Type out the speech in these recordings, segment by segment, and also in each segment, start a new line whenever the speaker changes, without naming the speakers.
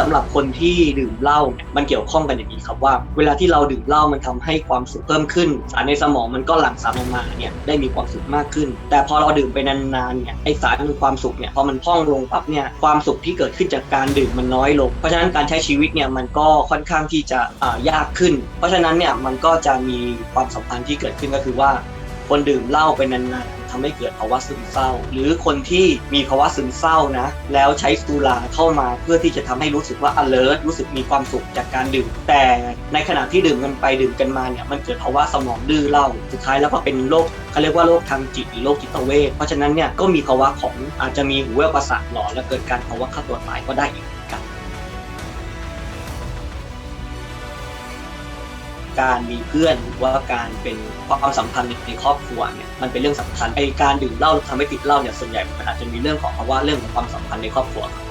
สำหรับคนที่ดื่มเหล้าเนี่ยมันเกี่ยวข้องกันอย่างนี้ครับว่า เวลาที่เราดื่มเหล้ามันทำให้ความสุขเพิ่มขึ้น สารในสมองมันก็หลั่งสารออกมาเนี่ยได้มีความสุขมากขึ้น แต่พอเราดื่มไปนานๆเนี่ยไอสารคือความสุขเนี่ยพอมันพ่องลงปั๊บเนี่ยความสุขที่เกิดขึ้นจากการดื่มมันน้อยลง เพราะฉะนั้นการใช้ชีวิตเนี่ยมันก็ค่อนข้างที่จะยากขึ้น เพราะฉะนั้นเนี่ยมันก็จะมีความสัมพันธ์ที่เกิดขึ้นก็คือว่า คนดื่มเหล้าไปนานๆทำให้เกิดภาวะซึมเศร้า หรือคนที่มีภาวะซึมเศร้านะ แล้วใช้สุราเข้ามาเพื่อที่จะทำให้รู้สึกว่า alert รู้สึกมีความสุขจากการดื่ม แต่ในขณะที่ดื่มกันไปดื่มกันมาเนี่ยมันเกิดภาวะสมองดื้อเหล้าสุดท้ายแล้วก็เป็นโรคเขาเรียกว่าโรคทางจิตหรือโรคจิตเวชเพราะฉะนั้นเนี่ยก็มีภาวะของอาจจะมีหูแว่วประสาทหลอนและเกิดการภาวะฆ่าตัวตายก็ได้อีก การมีเพื่อนหรือว่าการเป็นความสัมพันธ์ในครอบครัวเนี่ยมันเป็นเรื่องสำคัญไอการดื่มเหล้าทำให้ติดเหล้าเนี่ยส่วนใหญ่มันอาจจะมีเรื่องของภาวะเรื่องของความสัมพันธ์ในครอบครัวครับ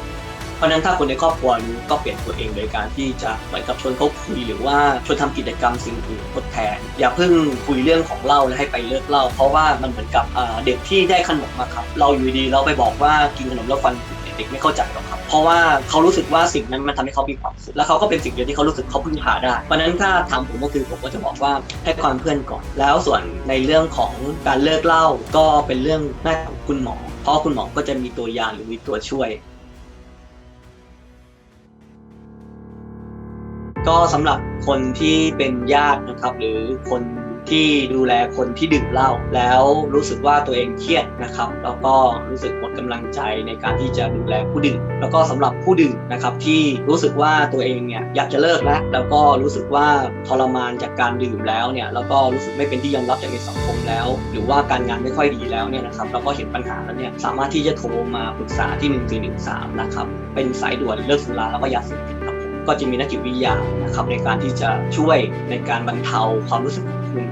เพราะนั้นถ้าคนในครอบครัวรู้ก็เปลี่ยนตัวเองโดยการที่จะเหมือนกับชวนเขาคุยหรือว่าชวนทำกิจกรรมสิ่งอื่นทดแทน อย่าเพิ่งคุยเรื่องของเหล้าแล้วให้ไปเลิกเหล้าเพราะว่ามันเหมือนกับเด็กที่ได้ขนมมาครับ เราอยู่ดีเราไปบอกว่ากินขนมแล้วฟันผุ เด็กไม่เข้าใจหรอกครับ เพราะว่าเขารู้สึกว่าสิ่งนั้นมันทำให้เขามีความสุขและเขาก็เป็นสิ่งเดียวที่เขารู้สึกเขาพึ่งพาได้เพราะนั้นถ้าถามผมก็คือผมก็จะบอกว่าให้ความเพื่อนก่อน แล้วส่วนในเรื่องของการเลิกเหล้าก็เป็นเรื่องหน้าที่ของคุณหมอ เพราะคุณหมอก็จะมีตัวยาหรือมีตัวช่วยก็สำหรับคนที่เป็นญาตินะครับ หรือคน ที่ดูแลคนที่ดื่มเหล้าแล้วรู้สึกว่าตัวเองเครียดนะครับ แล้วก็รู้สึกหมดกำลังใจในการที่จะดูแลผู้ดื่มแล้วก็สำหรับผู้ดื่มนะครับที่รู้สึกว่าตัวเองเนี่ยอยากจะเลิกแล้วแล้วก็รู้สึกว่าทรมานจากการดื่มแล้วเนี่ยแล้วก็รู้สึกไม่เป็นที่ยอมรับจากในสังคมแล้ว หรือว่าการงานไม่ค่อยดีแล้วเนี่ยนะครับแล้วก็เห็นปัญหาแล้วเนี่ยสามารถที่จะโทรมาปรึกษาที่1413นะครับเป็นสายด่วนเลิกสุราแล้วก็ยาเสพติด ก็จะมีนักจิตวิทยานะครับในการที่จะช่วยในการบรรเทาความรู้สึกคุณ